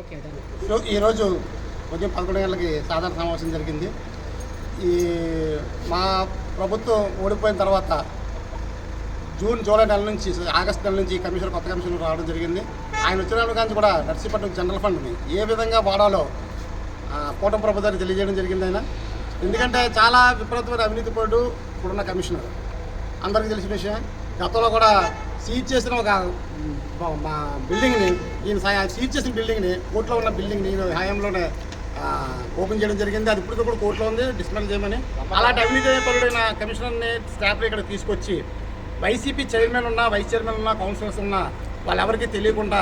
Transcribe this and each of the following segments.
Okay ఈరోజు ఉదయం పదకొండు గంటలకి సాధారణ సమావేశం జరిగింది. ఈ మా ప్రభుత్వం ఓడిపోయిన తర్వాత జూన్ జూలై నెల నుంచి ఆగస్ట్ నెల నుంచి కమిషనర్ కమిషన్ కొత్త కమిషన్ రావడం జరిగింది. ఆయన వచ్చిన కానీ కూడా నర్సీపట్నం జనరల్ ఫండ్ని ఏ విధంగా వాడాలో కూటమి ప్రభుత్వానికి తెలియజేయడం జరిగింది ఆయన. ఎందుకంటే చాలా విపరీతమైన అవినీతి పరుడు ఇప్పుడున్న కమిషనర్. అందరికీ తెలిసిన విషయం గతంలో కూడా సీజ్ చేసిన ఒక మా- బిల్డింగ్ని ఈయన సీజ్ చేసిన బిల్డింగ్ని కోర్టులో ఉన్న బిల్డింగ్ని హయాంలోనే ఓపెన్ చేయడం జరిగింది. అది ఇప్పటికీ కూడా కోర్టులో ఉంది డిస్మెంట్ చేయమని. అలాంటి అవినీతి పరుడైన కమిషనర్ని స్టాఫ్ని ఇక్కడ తీసుకొచ్చి వైసీపీ చైర్మన్ ఉన్నా వైస్ చైర్మన్ ఉన్నా కౌన్సిలర్స్ ఉన్నా వాళ్ళెవరికీ తెలియకుండా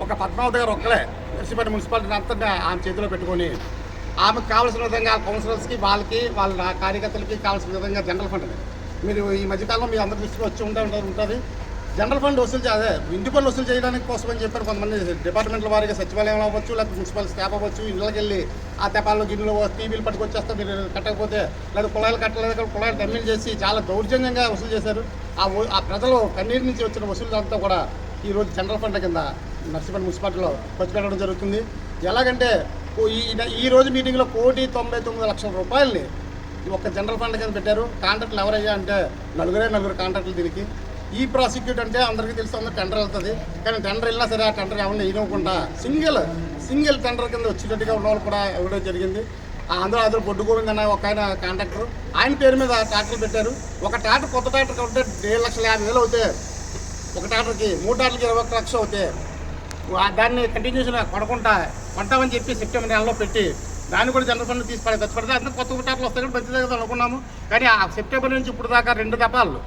ఒక పద్మావతి గారు ఒక్కలే మున్సిపాలిటీ మున్సిపాలిటీ అంతా ఆమె చేతిలో పెట్టుకొని ఆమెకు కావాల్సిన విధంగా కౌన్సిలర్స్కి వాళ్ళకి వాళ్ళ కార్యకర్తలకి కావాల్సిన విధంగా జనరల్ ఫండ్. మీరు ఈ మధ్యకాలంలో మీ అందరి దృష్టికి వచ్చి ఉంటే ఉంటారు ఉంటుంది జనరల్ ఫండ్ వసూలు అదే ఇంటి పనులు వసూలు చేయడానికి కోసం అని చెప్పారు కొంతమంది డిపార్ట్మెంట్ల వారిగా సచివాలయం అవ్వచ్చు లేకపోతే మున్సిపల్ స్టాఫ్ అవ్వచ్చు ఇళ్ళకి వెళ్ళి ఆ తెపాల్లో గిన్నెలు టీవీలు పట్టుకొచ్చేస్తే మీరు కట్టకపోతే లేదా కుళాయిలు కట్టలేదు కుళాయిలు డమ్మిన్ చేసి చాలా దౌర్జన్యంగా వసూలు చేశారు. ఆ ఆ ప్రజలు కన్నీరు నుంచి వచ్చిన వసూలు అంతా కూడా ఈ రోజు జనరల్ ఫండ్ కింద నర్సీపట్నం మున్సిపాలిటీలో ఖర్చు పెట్టడం జరుగుతుంది. ఎలాగంటే ఈ ఈ రోజు మీటింగ్లో కోటి తొంభై తొమ్మిది లక్షల రూపాయలని ఒక ఒక్క జనరల్ ఫండ్ కింద పెట్టారు. కాంట్రాక్ట్లు ఎవరయ్యా అంటే నలుగురే నలుగురు కాంట్రాక్టులు దీనికి. ఈ ప్రాసిక్యూట్ అంటే అందరికీ తెలుసు అందరూ టెండర్ వెళ్తుంది కానీ టెండర్ వెళ్ళినా సరే ఆ టెండర్ ఎవరిని వేయకుండా సింగిల్ సింగిల్ టెండర్ కింద వచ్చేటట్టుగా ఉన్న వాళ్ళు కూడా ఇవ్వడం జరిగింది. ఆ అందరూ అందరూ బొడ్డు గోవింద్ అన్న ఒక ఆయన కాంట్రాక్టర్ ఆయన పేరు మీద ట్రాక్టర్ పెట్టారు. ఒక ట్రాక్టర్ కొత్త ట్రాక్టర్ ఉంటే ఏడు లక్షల యాభై వేలు అవుతాయి ఒక ట్రాక్టర్కి మూడు ట్రాక్టర్కి ఇరవై ఒక లక్షలు అవుతాయి దాన్ని కంటిన్యూస్గా కొడకుండా కొంటామని చెప్పి సెప్టెంబర్ నెలలో పెట్టి దాన్ని కూడా జనరల్ ఫండ్ తీసి ఖర్చు పెడితే అంతా కొత్త ట్రాక్టర్లు వస్తాయి కూడా మంచిదే కదా అనుకున్నాము. కానీ ఆ సెప్టెంబర్ నుంచి ఇప్పుడు దాకా రెండు దపాలు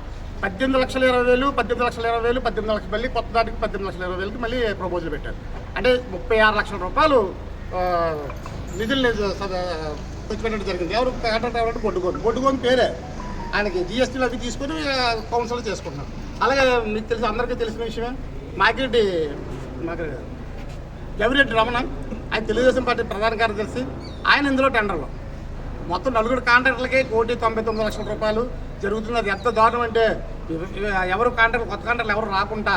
పద్దెనిమిది లక్షల ఇరవై వేలు పద్దెనిమిది లక్షల ఇరవై వేలు పద్దెనిమిది లక్షలు మళ్ళీ కొత్త దాటికి పద్దెనిమిది లక్షల ఇరవై వేలకి మళ్ళీ ప్రపోజల్ పెట్టారు. అంటే ముప్పై ఆరు లక్షల రూపాయలు నిధులు నిధుల్ని జరిగింది. ఎవరు కాంట్రాక్ట్ ఎవరంటే బొడ్డుకోని బొడ్డుకోని పేరే. ఆయనకి జిఎస్టీలు అవి తీసుకొని కౌన్సిల్ చేసుకుంటున్నారు. అలాగే మీకు తెలిసి అందరికీ తెలిసిన విషయమే మాకిరెడ్డి మాకిరెడ్డి గారు. రమణ? ఆయన తెలుగుదేశం పార్టీ ప్రధాన కార్యదర్శి. ఆయన ఇందులో టెండర్లో మొత్తం నలుగురు కాంట్రాక్టులకి కోటి తొంభై తొమ్మిది లక్షల రూపాయలు జరుగుతున్నది. ఎంత దారుణం అంటే ఎవరు కాంట్రాక్ట్ కొత్త కాంట్రాక్ట్లు ఎవరు రాకుండా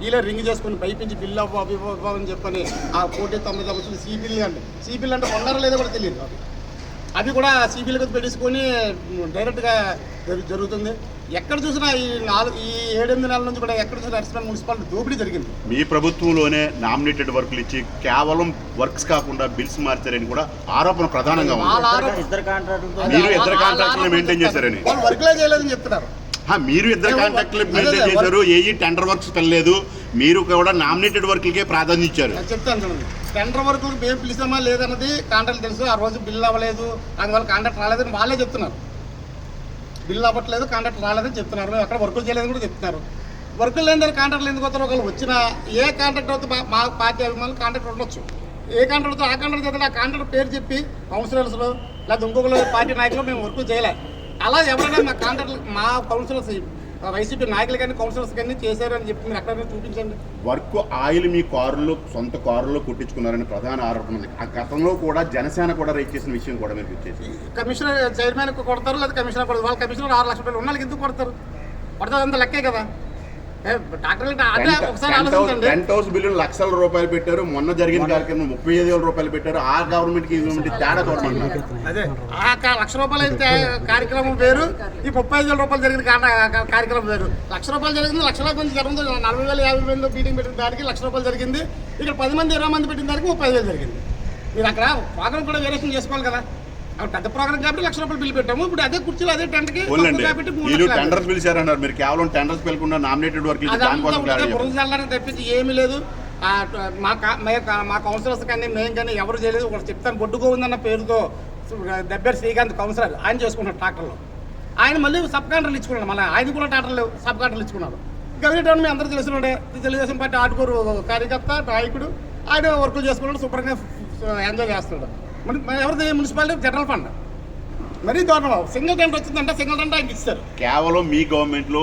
వీళ్ళే రింగ్ చేసుకుని పైపించి బిల్లు అవ్వ అవి అని చెప్పని ఆ కోటి తొమ్మిది లక్షలు సిబిల్ అంటే సిబిల్ అంటే కొన్నారో లేదో కూడా తెలియదు. అవి కూడా సిబిల్ పెట్టించుకొని డైరెక్ట్గా జరుగుతుంది. ఎక్కడ చూసినా ఈ నాలుగు ఈ ఏడెనిమిది నెలల నుంచి కూడా ఎక్కడ చూసినా నర్సిపల్ మున్సిపాలిటీ దోపిడీ జరిగింది. మీ ప్రభుత్వంలోనే నామినేటెడ్ వర్కులు ఇచ్చి కేవలం వర్క్స్ కాకుండా బిల్స్ మార్చారని కూడా ఆరోపణ ప్రధానంగా ఉంది. ఇద్దరు మీరు ఇద్దరు కాంట్రాక్టులు మెయింటైన్ చేశారని. వాళ్ళు వర్క్లే చేయలేదని చెప్తున్నారు. హా, మీరు ఇద్దరు కాంట్రాక్టులు మెయింటైన్ చేశారు ఏ టెండర్ వర్క్స్ వెళ్ళలేదు మీరు కూడా నామినేటెడ్ వర్క్లకే ప్రాధాన్యత ఇచ్చారు. చెప్తాను చూడండి. టెండర్ వరకు మేము పిలిచామా లేదన్నది కాంట్రాక్ట్ తెలుసు ఆ రోజు బిల్ అవ్వలేదు అందువల్ల కాంట్రాక్ట్ రాలేదని వాళ్ళే చెప్తున్నారు. బిల్ అవ్వట్లేదు కాంట్రాక్ట్ రాలేదని చెప్తున్నారు. మేము అక్కడ వర్కులు చేయలేదని కూడా చెప్తున్నారు. వర్కులు లేని దాని కాంట్రాక్ట్లు ఎందుకు వస్తారు ఒకళ్ళు వచ్చిన ఏ కాంట్రాక్ట్ అయితే మా- మా పార్టీ అభిమానులు కాంట్రాక్ట్ ఉండొచ్చు. ఏ కాంట్రాక్ట్ ఆ కాంట్రాక్ట్ చేస్తే ఆ కాంట్రాక్ట్ పేరు చెప్పి కౌన్సిలర్స్లో లేదా ఇంకొకరు పార్టీ నాయకులు మేము వర్కులు చేయలేదు అలా ఎవరైనా మా కాంట్రాక్ట్ మా కౌన్సిలర్స్ వైసీపీ నాయకులు కానీ కౌన్సిలర్స్ కానీ చేశారని చెప్పి మీరు ఎక్కడ చూపించండి. వర్క్ ఆయిల్ మీ కారులో సొంత కారులో కొట్టించుకున్నారని ప్రధాన ఆరోపణ ఉంది. ఆ గతంలో కూడా జనసేన కూడా రైట్ చేసిన విషయం కూడా మీరు వచ్చేసి కమిషనర్ చైర్మన్ కొడతారు లేదా కమిషనర్ కొడతారు? వాళ్ళ కమిషనర్ ఆరు లక్షల రూపాయలు ఉన్న వాళ్ళకి ఎందుకు కొడతారు? కొడతారు అంత లెక్కే కదా. టెంట్ హౌస్ బిల్లు లక్షల రూపాయలు పెట్టారు. మొన్న జరిగిన కార్యక్రమం ముప్పై ఐదు వేల రూపాయలు పెట్టారు. ఆ గవర్నమెంట్కి తేడా అదే ఆ లక్ష రూపాయలు అయితే కార్యక్రమం వేరు. ఈ ముప్పై ఐదు వేల రూపాయలు జరిగిన కార్యక్రమం వేరు. లక్ష రూపాయలు జరిగింది లక్షల మంది జరుగుతుంది నలభై వేల యాభై వేలు మీటింగ్ పెట్టిన దానికి లక్ష రూపాయలు జరిగింది. ఇక్కడ పది మంది ఇరవై మంది పెట్టిన దానికి ముప్పై ఐదు వేలు జరిగింది. మీరు అక్కడ ప్రోగ్రామ్ కూడా వేరియేషన్ చేసుకోవాలి కదా. పెద్ద ప్రోగ్రామ్ కాబట్టి లక్ష రూపాయలు పెట్టాము. ఇప్పుడు అదే కుర్చీలు అదే కాబట్టి మీరు లక్షలు యాభై. టెండర్స్ పిలిచారన్నారు. మీరు కేవలం టెండర్స్ పిలకుండా నామినేటెడ్ వర్క్ బురద తప్పించి ఏమీ లేదు. మా మే- కౌన్సిలర్స్ కానీ మేము కానీ ఎవరు చేయలేదు. ఒకటి చెప్తాను. ఉందన్న పేరుతో దెబ్బర్ శ్రీకాంత్ కౌన్సిలర్ ఆయన చేసుకుంటాడు ట్రాక్టర్లో. ఆయన మళ్ళీ సబ్ కాంట్రాక్ట్లు ఇచ్చుకున్నాడు. మళ్ళీ ఆయన కూడా ట్రాక్టర్లు సబ్ కాంట్రాక్ట్లు ఇచ్చుకున్నాడు గవర్నమెంట్ టౌన్ మీ అందరూ తెలిసినాడే తెలుగుదేశం పార్టీ ఆటుకూరు కార్యకర్త నాయకుడు. ఆయన వర్కులు చేసుకున్నాడు. శుభ్రంగా ఎంజాయ్ చేస్తున్నాడు. ఎవరిది? Municipality general fund. మరీ దారుణం సింగిల్ టెంట్ వచ్చిందంటే సింగిల్ టెంట్ ఆయనకి ఇస్తారు. కేవలం మీ గవర్నమెంట్లో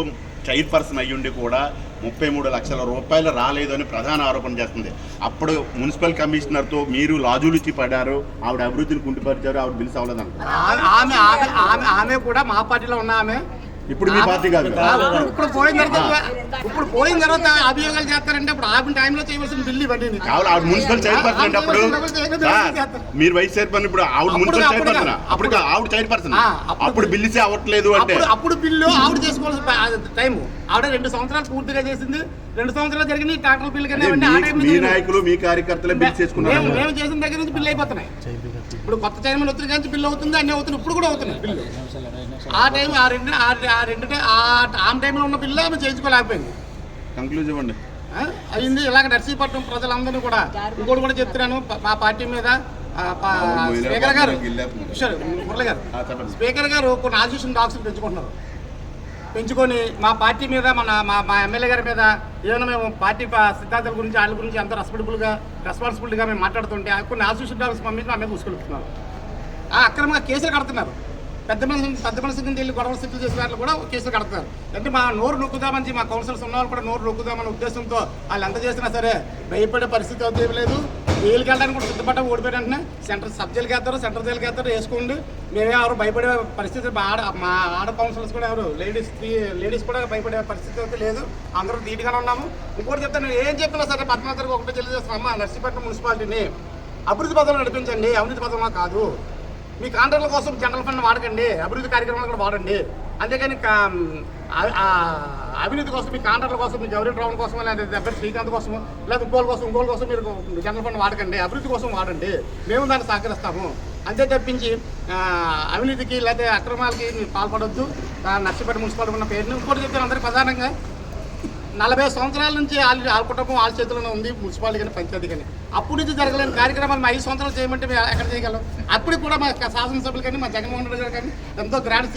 చైర్ పర్సన్ అయ్యుండి కూడా ముప్పై మూడు లక్షల రూపాయలు రాలేదు అని ప్రధాన ఆరోపణ చేస్తుంది. అప్పుడు మున్సిపల్ కమిషనర్తో మీరు లాజులు ఇచ్చి పడ్డారు ఆవిడ అభివృద్ధిని కుంటుపరిచారు ఆవిడ బిల్స్ ఆమె ఆమె ఆమె ఆమె కూడా మా పార్టీలో ఉన్న ఆమె ఇప్పుడు మీ పార్టీ కాదు ఆ, ఇప్పుడు- పోయిన తర్వాత ఇప్పుడు పోయిన తర్వాత అభియోగాలు చేస్తారంటే ఇప్పుడు ఆపిన టైంలో చేయవలసిన బిల్లు ఇవ్వండి. కావాలి ఆవిడ మున్సిపల్ చైర్పర్సన్ అంటే అప్పుడు. మీరు వైస్ చైర్పర్సన్ ఇప్పుడు ఆవిడ అప్పుడు మున్సిపల్ అప్పుడు చైర్పర్సన్. అప్పుడు ఆవిడ చైర్పర్సన్? ఆ, అప్పుడు- అప్పుడు బిల్లిసే అవ్వట్లేదు అంటే. అప్పుడు అప్పుడు బిల్లు ఆవిడ చేసుకోవాల్సిన టైం ఆవిడ రెండు సంవత్సరాలు పూర్తిగా చేసింది. రెండు సంవత్సరాలు జరిగింది ట్రాక్టర్ బిల్లు కానీ ఆ మీ- నాయకులు మీ కార్యకర్తలే బిల్ చేసుకున్నారు మేము చేసిన దగ్గర నుంచి బిల్లు అయిపోతున్నాయి. ఇప్పుడు కొత్త చైర్మన్ వచ్చిన కానీ బిల్లు అవుతుంది అన్నీ అవుతుంది ఇప్పుడు కూడా అవుతున్నాయి బిల్లు. ఆ టైం ఆ రెండు ఆ- రెండు టై- ఆ ఆ టైంలో ఉన్న బిల్లు ఆమె చేయించుకోలేకపోయింది. కంక్లూజ్ ఇవ్వండి? అయింది. ఇలాగ నర్సీపట్నం ప్రజలందరూ కూడా ఇంకోటి కూడా చెప్తున్నాను. మా పార్టీ మీద స్పీకర్ గారు మురళి గారు స్పీకర్ గారు కొన్ని ఆశిషన్ డాక్స్ పెంచుకుంటున్నారు. పెంచుకొని మా పార్టీ మీద మన మా మా ఎమ్మెల్యే గారి మీద ఏమైనా మేము పార్టీ సిద్ధాంతాల గురించి వాళ్ళ గురించి అంత రెస్పాన్సిబుల్గా రెస్పాన్సిబిలిటీగా మేము మాట్లాడుతుంటే ఆ కొన్ని ఆశిషన్ డాక్స్ పంపించి మా మీద ఉసుకొలుపుతున్నారు ఆ అక్రమంగా కేసులు కడుతున్నారు. పెద్ద మనిషి పెద్ద మనిషి కింద వెళ్ళి గొడవలు సిద్ధం చేసే వాళ్ళు కూడా కేసులు కడతారు అంటే మా నోరు నొక్కుదామని మా కౌన్సిల్స్ ఉన్న వాళ్ళు కూడా నోరు నొక్కుదామనే ఉద్దేశంతో వాళ్ళు ఎంత చేసినా సరే భయపడే పరిస్థితి అయితే లేదు. జైలుకి వెళ్ళడానికి కూడా సిద్ధపడ్డ ఓడిపోయిన వెంటనే సెంటర్ సబ్ జైలుకి వేస్తారు సెంటర్ జైలుకి వేస్తారు వేసుకోండి. మేమే ఎవరు భయపడే పరిస్థితి మా ఆడ మా ఆడ కౌన్సిలర్స్ కూడా ఎవరు లేడీస్ లేడీస్ కూడా భయపడే పరిస్థితి అయితే లేదు. అందరూ ధీటుగానే ఉన్నాము. ఇంకోటి చెప్తాను ఏం చెప్పినా సరే పద్మావతికి ఒకటే తెలియజేస్తున్నామా నర్సీపట్నం మున్సిపాలిటీని అభివృద్ధి పథకం నడిపించండి. అవినీతి పథకం కాదు. మీ కాంట్రాక్టుల కోసం జనరల్ ఫండ్ వాడకండి అభివృద్ధి కార్యక్రమాలు కూడా వాడండి. అంతేకాని కా- అవినీతి కోసం మీ కాంట్రాక్టుల కోసం మీ గౌరీ రావడం కోసం లేదా దెబ్బ శ్రీకాంత్ కోసం లేదా ఇంకోళ్ళ కోసం ఇంకోళ్ళ కోసం మీరు జనరల్ ఫండ్ వాడకండి అభివృద్ధి కోసం వాడండి. మేము దాన్ని సహకరిస్తాము. అంతే తప్పించి అవినీతికి లేకపోతే అక్రమాలకి పాల్పడొద్దు. నర్సిపేట మున్సిపాలిటీ ఉన్న పేరుని ఇంకోటి చెప్తాను అందరికీ ప్రధానంగా. నలభై సంవత్సరాల నుంచి వాళ్ళ ఆ కుటుంబం వాళ్ళ చేతిలోనే ఉంది మున్సిపాలిటీ కానీ పంచాయతీ కానీ. అప్పటి నుంచి జరగలేని కార్యక్రమాలు మా ఐదు సంవత్సరాలు చేయమంటే మేము ఎక్కడ చేయగలం? అప్పుడు కూడా మా శాసనసభ్యులు కానీ మా జగన్మోహన్ రెడ్డి గారు కానీ ఎంతో గ్రాండ్